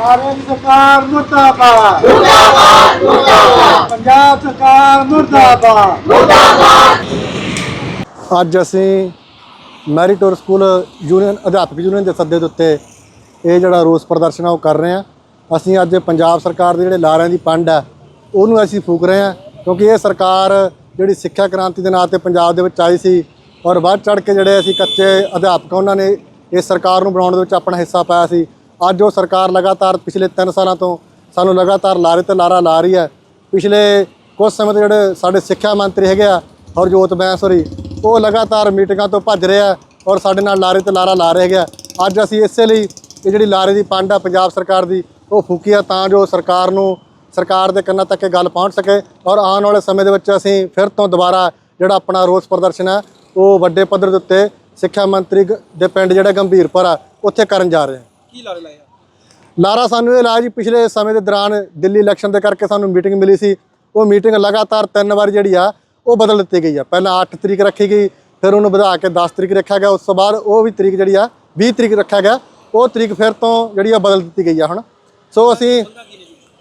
ਦੀ ਸਰਕਾਰ ਮੁਰਦਾਬਾਦ। ਮੁਰਦਾਬਾਦ ਮੁਰਦਾਬਾਦ। ਪੰਜਾਬ ਸਰਕਾਰ ਮੁਰਦਾਬਾਦ। ਅੱਜ ਅਸੀਂ ਮੈਰੀਟੋਰ ਸਕੂਲ ਯੂਨੀਅਨ ਅਧਿਆਪਕ ਯੂਨੀਅਨ ਦੇ ਸੱਦੇ ਦੇ ਉੱਤੇ ਇਹ ਜਿਹੜਾ ਰੋਸ ਪ੍ਰਦਰਸ਼ਨ ਆ ਉਹ ਕਰ ਰਹੇ ਆ ਅਸੀਂ ਅੱਜ ਪੰਜਾਬ ਸਰਕਾਰ ਦੇ ਜਿਹੜੇ ਲਾਰਿਆਂ ਦੀ ਪੰਡ ਹੈ ਉਹਨੂੰ ਅਸੀਂ ਫੂਕ ਰਹੇ ਆ ਕਿਉਂਕਿ ਇਹ ਸਰਕਾਰ ਜਿਹੜੀ ਸਿੱਖਿਆ ਕ੍ਰਾਂਤੀ ਦੇ ਨਾਂ ਤੇ ਪੰਜਾਬ ਦੇ ਵਿੱਚ ਆਈ ਸੀ ਔਰ ਵੱਧ ਚੜ ਕੇ ਜਿਹੜੇ ਅਸੀਂ ਕੱਚੇ ਅਧਿਆਪਕ ਉਹਨਾਂ ਨੇ ਇਸ ਸਰਕਾਰ ਨੂੰ ਬਣਾਉਣ ਦੇ ਵਿੱਚ ਆਪਣਾ ਹਿੱਸਾ ਪਾਇਆ ਸੀ। ਅੱਜ ਉਹ ਸਰਕਾਰ ਲਗਾਤਾਰ ਪਿਛਲੇ 3 ਸਾਲਾਂ ਤੋਂ ਸਾਨੂੰ ਲਗਾਤਾਰ ਲਾਰੇ ਤੇ ਲਾਰਾ ਲਾ ਰਹੀ ਹੈ। ਪਿਛਲੇ ਕੁਝ ਸਮੇਂ ਤੋਂ ਜਿਹੜੇ ਸਾਡੇ ਸਿੱਖਿਆ ਮੰਤਰੀ ਹੈਗੇ ਆ, ਹਰਜੋਤ ਬੈਂਸ ਹੋਰੀ, ਉਹ ਲਗਾਤਾਰ ਮੀਟਿੰਗਾਂ ਤੋਂ ਭੱਜ ਰਹੇ ਆ ਔਰ ਸਾਡੇ ਨਾਲ ਲਾਰੇ ਤੇ ਲਾਰਾ ਲਾ ਰਹੇ ਹੈਗੇ ਆ। ਅੱਜ ਅਸੀਂ ਇਸੇ ਲਈ ਇਹ ਜਿਹੜੀ ਲਾਰੇ ਦੀ ਪੰਡ ਆ ਪੰਜਾਬ ਸਰਕਾਰ ਦੀ, ਉਹ ਫੂਕੀ ਆ ਤਾਂ ਜੋ ਸਰਕਾਰ ਨੂੰ, ਸਰਕਾਰ ਦੇ ਕੰਨਾਂ ਤੱਕ ਇਹ ਗੱਲ ਪਹੁੰਚ ਸਕੇ ਔਰ ਆਉਣ ਵਾਲੇ ਸਮੇਂ ਦੇ ਵਿੱਚ ਅਸੀਂ ਫਿਰ ਤੋਂ ਦੁਬਾਰਾ ਜਿਹੜਾ ਆਪਣਾ ਰੋਸ ਪ੍ਰਦਰਸ਼ਨ ਹੈ ਉਹ ਵੱਡੇ ਪੱਧਰ ਦੇ ਉੱਤੇ ਸਿੱਖਿਆ ਮੰਤਰੀ ਗ- ਦੇ ਪਿੰਡ ਜਿਹੜਾ ਗੰਭੀਰਪੁਰ ਆ, ਉੱਥੇ ਕਰਨ ਜਾ ਰਹੇ ਹਾਂ। ਕੀ ਲਾਰੇ ਲਾਇਆ ਲਾਰਾ ਸਾਨੂੰ ਇਹ ਲਾਇਆ ਜੀ, ਪਿਛਲੇ ਸਮੇਂ ਦੇ ਦੌਰਾਨ ਦਿੱਲੀ ਇਲੈਕਸ਼ਨ ਦੇ ਕਰਕੇ ਸਾਨੂੰ ਮੀਟਿੰਗ ਮਿਲੀ ਸੀ। ਉਹ ਮੀਟਿੰਗ ਲਗਾਤਾਰ ਤਿੰਨ ਵਾਰ ਜਿਹੜੀ ਆ, ਉਹ ਬਦਲ ਦਿੱਤੀ ਗਈ ਆ। ਪਹਿਲਾਂ 8 ਤਰੀਕ ਰੱਖੀ ਗਈ, ਫਿਰ ਉਹਨੂੰ ਵਧਾ ਕੇ 10 ਤਰੀਕ ਰੱਖਿਆ ਗਿਆ। ਉਸ ਤੋਂ ਬਾਅਦ ਉਹ ਵੀ ਤਰੀਕ ਜਿਹੜੀ ਆ 20 ਤਰੀਕ ਰੱਖਿਆ ਗਿਆ। ਉਹ ਤਰੀਕ ਫਿਰ ਤੋਂ ਜਿਹੜੀ ਆ, ਬਦਲ ਦਿੱਤੀ ਗਈ ਆ ਹੁਣ। ਸੋ ਅਸੀਂ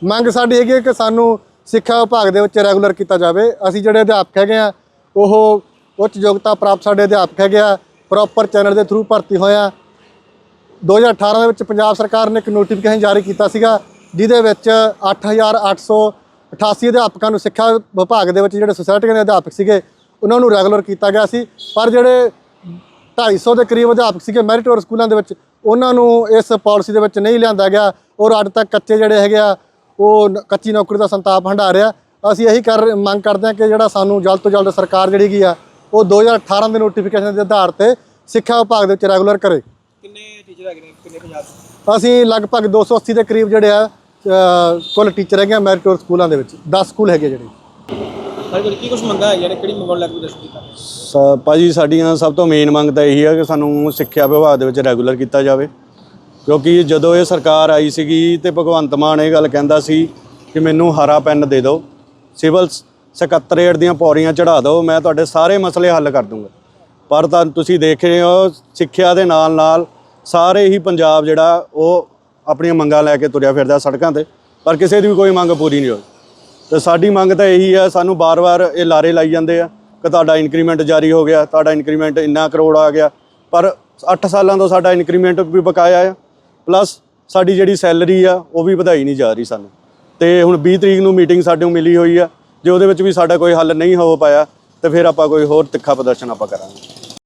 ਮੰਗ ਸਾਡੀ ਹੈਗੀ ਹੈ ਕਿ ਸਾਨੂੰ ਸਿੱਖਿਆ ਵਿਭਾਗ ਦੇ ਵਿੱਚ ਰੈਗੂਲਰ ਕੀਤਾ ਜਾਵੇ। ਅਸੀਂ ਜਿਹੜੇ ਅਧਿਆਪਕ ਹੈਗੇ ਆ, ਉਹ ਉੱਚ ਯੋਗਤਾ ਪ੍ਰਾਪਤ ਸਾਡੇ ਅਧਿਆਪਕ ਹੈਗੇ ਆ, ਪ੍ਰੋਪਰ ਚੈਨਲ ਦੇ ਥਰੂ ਭਰਤੀ ਹੋਏ ਆ। 2018 ਦੇ ਵਿੱਚ ਪੰਜਾਬ ਸਰਕਾਰ ਨੇ ਇੱਕ ਨੋਟੀਫਿਕੇਸ਼ਨ ਜਾਰੀ ਕੀਤਾ ਸੀਗਾ, ਜਿਹਦੇ ਵਿੱਚ 8888 ਅਧਿਆਪਕਾਂ ਨੂੰ ਸਿੱਖਿਆ ਵਿਭਾਗ ਦੇ ਵਿੱਚ ਜਿਹੜੇ ਸੁਸਾਇਟੀਆਂ ਦੇ ਅਧਿਆਪਕ ਸੀਗੇ, ਉਹਨਾਂ ਨੂੰ ਰੈਗੂਲਰ ਕੀਤਾ ਗਿਆ ਸੀ। ਪਰ ਜਿਹੜੇ 250 ਦੇ ਕਰੀਬ ਅਧਿਆਪਕ ਸੀਗੇ ਮੈਰਿਟੋਰ ਸਕੂਲਾਂ ਦੇ ਵਿੱਚ, ਉਹਨਾਂ ਨੂੰ ਇਸ ਪਾਲਿਸੀ ਦੇ ਵਿੱਚ ਨਹੀਂ ਲਿਆਂਦਾ ਗਿਆ। ਔਰ ਅੱਜ ਤੱਕ ਕੱਚੇ ਜਿਹੜੇ ਹੈਗੇ ਆ, ਉਹ ਕੱਚੀ ਨੌਕਰੀ ਦਾ ਸੰਤਾਪ ਹੰਢਾ ਰਿਹਾ ਅਸੀਂ ਇਹੀ ਕਰ, ਮੰਗ ਕਰਦੇ ਹਾਂ ਕਿ ਜਿਹੜਾ ਸਾਨੂੰ ਜਲਦ ਤੋਂ ਜਲਦ ਸਰਕਾਰ ਜਿਹੜੀ ਹੈਗੀ ਆ, ਉਹ 2018 ਦੇ ਨੋਟੀਫਿਕੇਸ਼ਨ ਦੇ ਆਧਾਰ ਤੇ ਸਿੱਖਿਆ ਵਿਭਾਗ ਦੇ ਵਿੱਚ ਰੈਗੂਲਰ ਕਰੇ। ਕਿੰਨੇ ਟੀਚਰ ਹੈਗੇ ਨੇ ਕਿੰਨੇ ਪੰਜਾਬ ਦੇ? ਅਸੀਂ ਲਗਭਗ 280 ਦੇ ਕਰੀਬ ਜਿਹੜੇ ਆ ਅ, ਕੁੱਲ ਟੀਚਰ ਹੈਗੇ ਆ ਮੈਰਿਟੋਰ ਸਕੂਲਾਂ ਦੇ ਵਿੱਚ 10 ਸਕੂਲ ਹੈਗੇ ਜਿਹੜੇ। ਸਾਡੇ ਕੋਲ ਕੀ ਕੁਝ ਮੰਗਾ ਹੈ ਯਾਨੀ ਕਿਹੜੀ ਮੰਗਣ ਲੱਗ ਦੱਸ ਕੀਤਾ? ਸ- ਭਾਜੀ ਸਾਡੀਆਂ ਸਭ ਤੋਂ ਮੇਨ ਮੰਗ ਤਾਂ ਇਹੀ ਹੈ ਕਿ ਸਾਨੂੰ ਸਿੱਖਿਆ ਵਿਭਾਗ ਦੇ ਵਿੱਚ ਰੈਗੂਲਰ ਕੀਤਾ ਜਾਵੇ। ਕਿਉਂਕਿ ਜਦੋਂ ਇਹ ਸਰਕਾਰ ਆਈ ਸੀਗੀ ਤੇ ਭਗਵੰਤ ਮਾਨ ਇਹ ਗੱਲ ਕਹਿੰਦਾ ਸੀ ਕਿ ਮੈਨੂੰ ਹਰਾ ਪੈਨ ਦੇ ਦਿਓ ਸਿਵਲ ਸਕੱਤਰੇਟ ਦੀਆਂ ਪੌੜੀਆਂ ਚੜਾ ਦਿਓ ਮੈਂ ਤੁਹਾਡੇ ਸਾਰੇ ਮਸਲੇ ਹੱਲ ਕਰ ਦੂੰਗਾ। ਪਰ ਤਾਂ ਤੁਸੀਂ ਦੇਖ ਰਹੇ ਹੋ ਸਿੱਖਿਆ ਦੇ ਨਾਲ ਨਾਲ ਸਾਰੇ ਹੀ ਪੰਜਾਬ ਜਿਹੜਾ ਉਹ ਆਪਣੀਆਂ ਮੰਗਾਂ ਲੈ ਕੇ ਤੁਰਿਆ ਫਿਰਦਾ ਸੜਕਾਂ ਤੇ, ਪਰ ਕਿਸੇ ਦੀ ਵੀ ਕੋਈ ਮੰਗ ਪੂਰੀ ਨਹੀਂ ਹੋਈ। ਤੇ ਸਾਡੀ ਮੰਗ ਤਾਂ ਇਹੀ ਹੈ ਸਾਨੂੰ ਬਾਰ-ਬਾਰ ਇਹ ਲਾਰੇ ਲਾਈ ਜਾਂਦੇ ਆ ਕਿ ਤੁਹਾਡਾ ਇਨਕਰੀਮੈਂਟ ਜਾਰੀ ਹੋ ਗਿਆ, ਤੁਹਾਡਾ ਇਨਕਰੀਮੈਂਟ ਇੰਨਾ ਕਰੋੜ ਆ ਗਿਆ। ਪਰ 8 ਸਾਲਾਂ ਤੋਂ ਸਾਡਾ ਇਨਕਰੀਮੈਂਟ ਵੀ ਬਕਾਇਆ ਆ ਪਲੱਸ ਸਾਡੀ ਜਿਹੜੀ ਸੈਲਰੀ ਆ, ਉਹ ਵੀ ਵਧਾਈ ਨਹੀਂ ਜਾ ਰਹੀ ਸਾਨੂੰ। ਤੇ ਹੁਣ 20 ਤਰੀਕ ਨੂੰ ਮੀਟਿੰਗ ਸਾਡੇ ਨੂੰ ਮਿਲੀ ਹੋਈ ਆ, ਜੇ ਉਹਦੇ ਵਿੱਚ ਵੀ ਸਾਡਾ ਕੋਈ ਹੱਲ ਨਹੀਂ ਹੋ ਪਾਇਆ, ਤੇ ਫਿਰ ਆਪਾਂ ਕੋਈ ਹੋਰ ਤਿੱਖਾ ਪ੍ਰਦਰਸ਼ਨ ਆਪਾਂ ਕਰਾਂਗੇ।